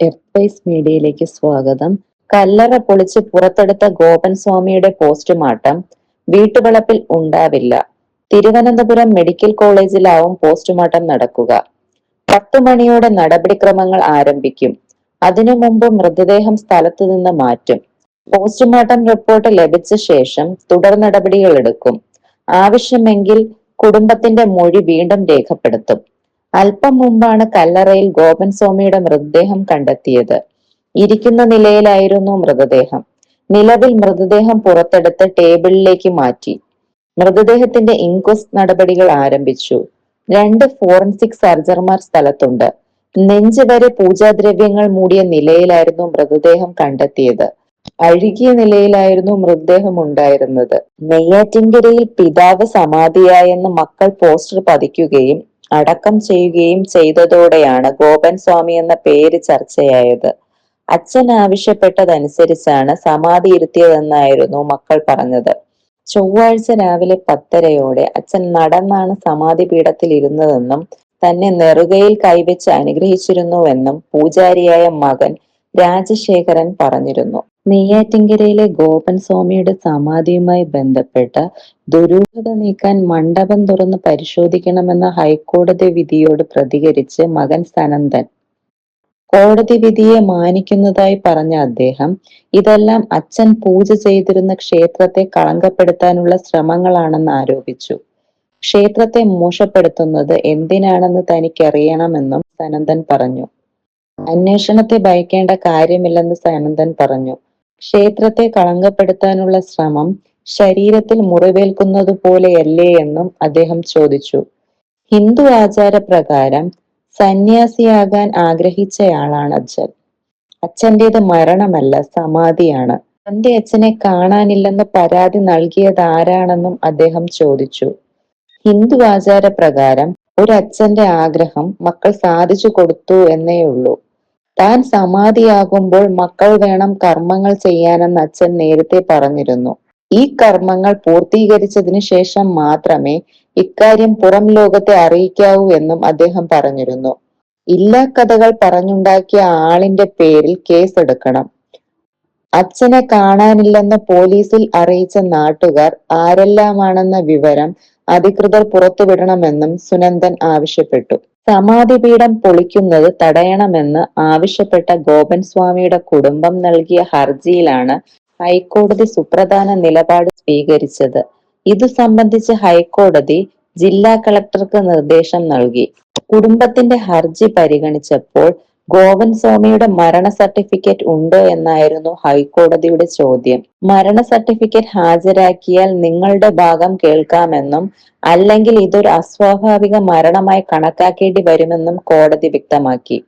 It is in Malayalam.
എർപ്പൈസ് മീഡിയയിലേക്ക് സ്വാഗതം. കല്ലറ പൊളിച്ച് പുറത്തെടുത്ത ഗോപൻ സ്വാമിയുടെ പോസ്റ്റ്മോർട്ടം വീട്ടുവളപ്പിൽ ഉണ്ടാവില്ല. തിരുവനന്തപുരം മെഡിക്കൽ കോളേജിലാവും പോസ്റ്റ്മോർട്ടം നടക്കുക. പത്തു മണിയോടെ നടപടിക്രമങ്ങൾ ആരംഭിക്കും. അതിനു മുമ്പ് മൃതദേഹം സ്ഥലത്തു നിന്ന് മാറ്റും. പോസ്റ്റ്മോർട്ടം റിപ്പോർട്ട് ലഭിച്ച ശേഷം തുടർ നടപടികൾ എടുക്കും. ആവശ്യമെങ്കിൽ കുടുംബത്തിന്റെ മൊഴി വീണ്ടും രേഖപ്പെടുത്തും. അല്പം മുമ്പാണ് കല്ലറയിൽ ഗോപൻ സ്വാമിയുടെ മൃതദേഹം കണ്ടെത്തിയത്. ഇരിക്കുന്ന നിലയിലായിരുന്നു മൃതദേഹം. നിലവിൽ മൃതദേഹം പുറത്തെടുത്ത് ടേബിളിലേക്ക് മാറ്റി. മൃതദേഹത്തിന്റെ ഇൻക്വസ്റ്റ് നടപടികൾ ആരംഭിച്ചു. രണ്ട് ഫോറൻസിക് സർജർമാർ സ്ഥലത്തുണ്ട്. നെഞ്ച് വരെ പൂജാദ്രവ്യങ്ങൾ മൂടിയ നിലയിലായിരുന്നു മൃതദേഹം കണ്ടെത്തിയത്. അഴുകിയ നിലയിലായിരുന്നു മൃതദേഹം ഉണ്ടായിരുന്നത്. നെയ്യാറ്റിൻകരയിൽ പിതാവ് സമാധിയായെന്ന് മക്കൾ പോസ്റ്റർ പതിക്കുകയും അടക്കം ചെയ്യുകയും ചെയ്തതോടെയാണ് ഗോപൻ സ്വാമി എന്ന പേര് ചർച്ചയായത്. അച്ഛൻ ആവശ്യപ്പെട്ടതനുസരിച്ചാണ് സമാധി ഇരുത്തിയതെന്നായിരുന്നു മക്കൾ പറഞ്ഞത്. ചൊവ്വാഴ്ച രാവിലെ പത്തരയോടെ അച്ഛൻ നടന്നാണ് സമാധി പീഠത്തിൽ ഇരുന്നതെന്നും തന്നെ നെറുകയിൽ കൈവച്ച് അനുഗ്രഹിച്ചിരുന്നുവെന്നും പൂജാരിയായ മകൻ രാജശേഖരൻ പറഞ്ഞിരുന്നു. നെയ്യാറ്റിൻകരയിലെ ഗോപൻ സ്വാമിയുടെ സമാധിയുമായി ബന്ധപ്പെട്ട ദുരൂഹത നീക്കാൻ മണ്ഡപം തുറന്ന് പരിശോധിക്കണമെന്ന ഹൈക്കോടതി വിധിയോട് പ്രതികരിച്ച് മകൻ സനന്ദൻ കോടതി വിധിയെ മാനിക്കുന്നതായി പറഞ്ഞ അദ്ദേഹം ഇതെല്ലാം അച്ഛൻ പൂജ ചെയ്തിരുന്ന ക്ഷേത്രത്തെ കളങ്കപ്പെടുത്താനുള്ള ശ്രമങ്ങളാണെന്ന് ആരോപിച്ചു. ക്ഷേത്രത്തെ മോശപ്പെടുത്തുന്നത് എന്തിനാണെന്ന് തനിക്കറിയണമെന്നും സനന്ദൻ പറഞ്ഞു. അന്വേഷണത്തെ ഭയക്കേണ്ട കാര്യമില്ലെന്ന് സനന്ദൻ പറഞ്ഞു. ക്ഷേത്രത്തെ കളങ്കപ്പെടുത്താനുള്ള ശ്രമം ശരീരത്തിൽ മുറിവേൽക്കുന്നത് പോലെയല്ലേ എന്നും അദ്ദേഹം ചോദിച്ചു. ഹിന്ദു ആചാരപ്രകാരം സന്യാസിയാകാൻ ആഗ്രഹിച്ചയാളാണ് അച്ഛൻ. അച്ഛന്റെത് മരണമല്ല സമാധിയാണ്. തന്റെ അച്ഛനെ കാണാനില്ലെന്ന് പരാതി നൽകിയത് ആരാണെന്നും അദ്ദേഹം ചോദിച്ചു. ഹിന്ദു ആചാരപ്രകാരം ഒരു അച്ഛന്റെ ആഗ്രഹം മക്കൾ സാധിച്ചു കൊടുത്തു എന്നേ ഉള്ളൂ താൻ സമാധിയാകുമ്പോൾ മക്കൾ വേണം കർമ്മങ്ങൾ ചെയ്യാനെന്ന് അച്ഛൻ നേരത്തെ പറഞ്ഞിരുന്നു. ഈ കർമ്മങ്ങൾ പൂർത്തീകരിച്ചതിനു ശേഷം മാത്രമേ ഇക്കാര്യം പുറം ലോകത്തെ അറിയിക്കാവൂ എന്നും അദ്ദേഹം പറഞ്ഞിരുന്നു. ഇല്ലാ കഥകൾ പറഞ്ഞുണ്ടാക്കിയ ആളിന്റെ പേരിൽ കേസെടുക്കണം. അച്ഛനെ കാണാനില്ലെന്ന് പോലീസിൽ അറിയിച്ച നാട്ടുകാർ ആരെല്ലാമാണെന്ന വിവരം അധികൃതർ പുറത്തുവിടണമെന്നും സുനന്ദൻ ആവശ്യപ്പെട്ടു. സമാധിപീഠം പൊളിക്കുന്നത് തടയണമെന്ന് ആവശ്യപ്പെട്ട ഗോപൻ സ്വാമിയുടെ കുടുംബം നൽകിയ ഹർജിയിലാണ് ഹൈക്കോടതി സുപ്രധാന നിലപാട് സ്വീകരിച്ചത്. ഇതു സംബന്ധിച്ച് ഹൈക്കോടതി ജില്ലാ കളക്ടർക്ക് നിർദ്ദേശം നൽകി. കുടുംബത്തിന്റെ ഹർജി പരിഗണിച്ചപ്പോൾ ഗോവൻ സ്വാമിയുടെ മരണ സർട്ടിഫിക്കറ്റ് ഉണ്ടോ എന്നായിരുന്നു ഹൈക്കോടതിയുടെ ചോദ്യം. മരണ സർട്ടിഫിക്കറ്റ് ഹാജരാക്കിയാൽ നിങ്ങളുടെ ഭാഗം കേൾക്കാമെന്നും അല്ലെങ്കിൽ ഇതൊരു അസ്വാഭാവിക മരണമായി കണക്കാക്കേണ്ടി വരുമെന്നും കോടതി വ്യക്തമാക്കി.